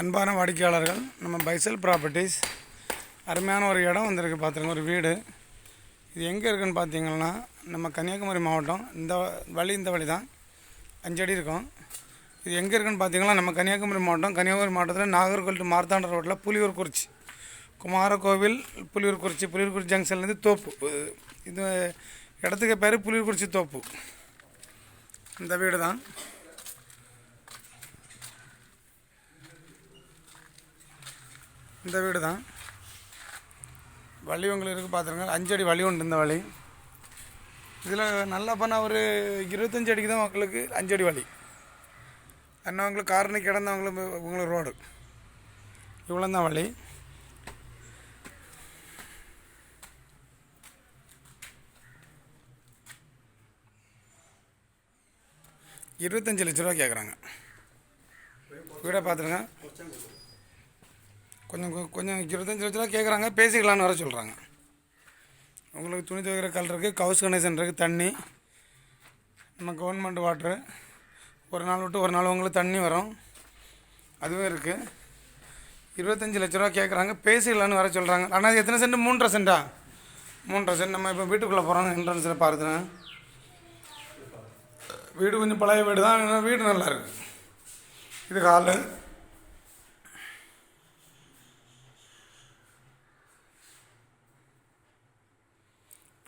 அன்பான வாடிக்கையாளர்கள் நம்ம பைசல் ப்ராப்பர்ட்டிஸ். அருமையான ஒரு இடம் வந்திருக்கு பார்த்துருங்க ஒரு வீடு. இது எங்கே இருக்குதுன்னு பார்த்தீங்கன்னா நம்ம கன்னியாகுமரி மாவட்டம் இந்த வழி இந்த வழி தான் அஞ்சடி இருக்கும். இது எங்கே இருக்குன்னு பார்த்தீங்கன்னா நம்ம கன்னியாகுமரி மாவட்டம். கன்னியாகுமரி மாவட்டத்தில் நாகர்கோவில் டு மார்த்தாண்ட ரோட்டில் புலியூர் குறிச்சி குமாரகோவில் புலியூர் குறிச்சி புலியூர் குறிச்சி ஜங்ஷன்லேருந்து தோப்பு. இது இடத்துக்கு பேர் புலியூர் குறிச்சி தோப்பு. இந்த வீடு தான் இந்த வீடு தான். வழி உங்களுக்கு இருக்குது பார்த்துருங்க அஞ்சடி வழி உண்டு இந்த வழி இதில் நல்லா பண்ணால் ஒரு இருபத்தஞ்சு அடிக்கு தான் மக்களுக்கு அஞ்சடி வழி அண்ணா அவங்களுக்கு காரணி கிடந்தவங்களுக்கு உங்களுக்கு ரோடு. இவ்வளோ தான் வழி இருபத்தஞ்சு லட்ச ரூபா கேட்குறாங்க வீடை பார்த்துருங்க கொஞ்சம் கொஞ்சம் இருபத்தஞ்சி லட்ச ரூபா கேட்குறாங்க பேசிக்கலான்னு வர சொல்கிறாங்க உங்களுக்கு துணி துவைக்கிற கல் இருக்குது கவுஸ் கனெக்ஷன் இருக்குது தண்ணி. நம்ம கவர்மெண்ட் வாட்ரு ஒரு நாள் விட்டு ஒரு நாள் உங்களுக்கு தண்ணி வரும். அதுவும் இருக்குது இருபத்தஞ்சி லட்ச ரூபா கேட்குறாங்க பேசிக்கலான்னு வர சொல்கிறாங்க ஆனால் எத்தனை சென்ட்? மூன்றரை சென்டா? மூன்றரை சென்ட். நம்ம இப்போ வீட்டுக்குள்ளே போகிறோம் என்ட்ரன்ஸில் பார்த்துனா வீடு கொஞ்சம் பழைய வீடு தான் வீடு நல்லா இருக்குது இது ஹாலு.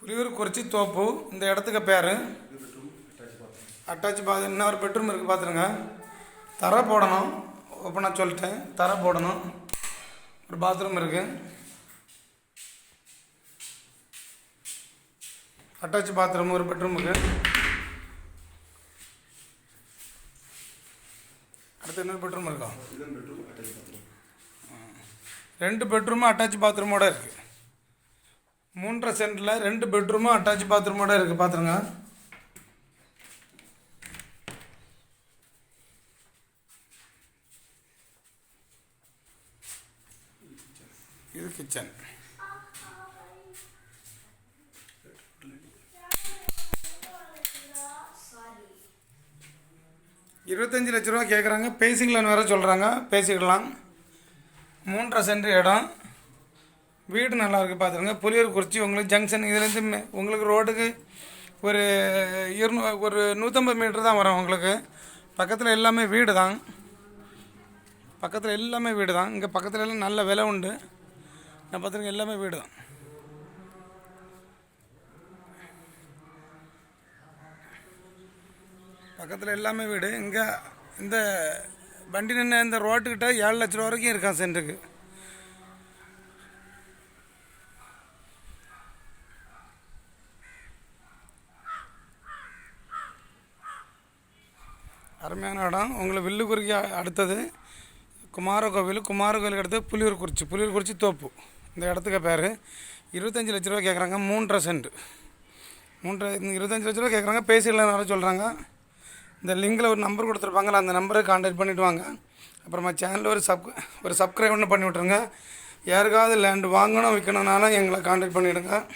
புலியூர் குறிச்சி தோப்பு இந்த இடத்துக்கு பேர். அட்டாச் பாத் இன்னொரு பெட்ரூம் இருக்குது பார்த்துருங்க தரை போடணும். ஓப்பனாக சொல்லிட்டேன். தரை போடணும். ஒரு பாத்ரூம் இருக்குது அட்டாச் பாத்ரூம் ஒரு பெட்ரூம் இருக்குது அடுத்து இன்னொரு பெட்ரூம் இருக்கும் ரெண்டு பெட்ரூமும் அட்டாச் பாத்ரூமோட இருக்குது மூன்றரை சென்டில் ரெண்டு பெட்ரூமும் அட்டாச் பாத்ரூமோட இருக்குது பார்த்துருங்க இது கிச்சன். இருபத்தஞ்சி லட்ச ரூபா கேட்குறாங்க பேசிக்கலான்னு வேறு சொல்கிறாங்க பேசிக்கலாம். மூன்றரை சென்ட் இடம். வீடு நல்லா இருக்குது பார்த்துருங்க புளியூர் குறிச்சி உங்களுக்கு ஜங்ஷன் இதுலேருந்து உங்களுக்கு ரோடுக்கு ஒரு இருநூ ஒரு நூற்றம்பது மீட்டர் தான் வரும் உங்களுக்கு. பக்கத்தில் எல்லாமே வீடு தான். பக்கத்தில் எல்லாமே வீடு தான். இங்கே பக்கத்தில் எல்லாம் நல்ல விலை உண்டு. நான் பார்த்துருங்க எல்லாமே வீடு தான். பக்கத்தில் எல்லாமே வீடு. இங்கே இந்த வண்டி நின்று இந்த ரோட்டுக்கிட்ட ஏழு லட்ச ரூபா வரைக்கும் இருக்கான் சென்ட்டுக்கு அருமையான இடம். உங்களுக்கு வில்லுக்குறிக்கு அ- அடுத்தது குமாரகோவில். குமாரகோவிலுக்கு அடுத்து புலியூர் குறிச்சி புலியூர் குறிச்சி தோப்பு. இந்த இடத்துக்கு பேர். இருபத்தஞ்சி லட்ச ரூபா கேட்குறாங்க மூன்றரை சென்ட். மூன்றரை இருபத்தஞ்சி லட்ச ரூபா கேட்குறாங்க பேசிடலாம் வர சொல்கிறாங்க இந்த லிங்கில் ஒரு நம்பர் கொடுத்துருப்பாங்கல்ல அந்த நம்பரை கான்டாக்ட் பண்ணிவிட்டு வாங்க. அப்புறமா சேனலில் ஒரு சப் ஒரு சப்ஸ்கிரைப் ஒன்று பண்ணி விட்ருங்க யாருக்காவது லேண்டு வாங்கணும் விற்கணுன்னாலும் எங்களை கான்டாக்ட் பண்ணிவிடுங்க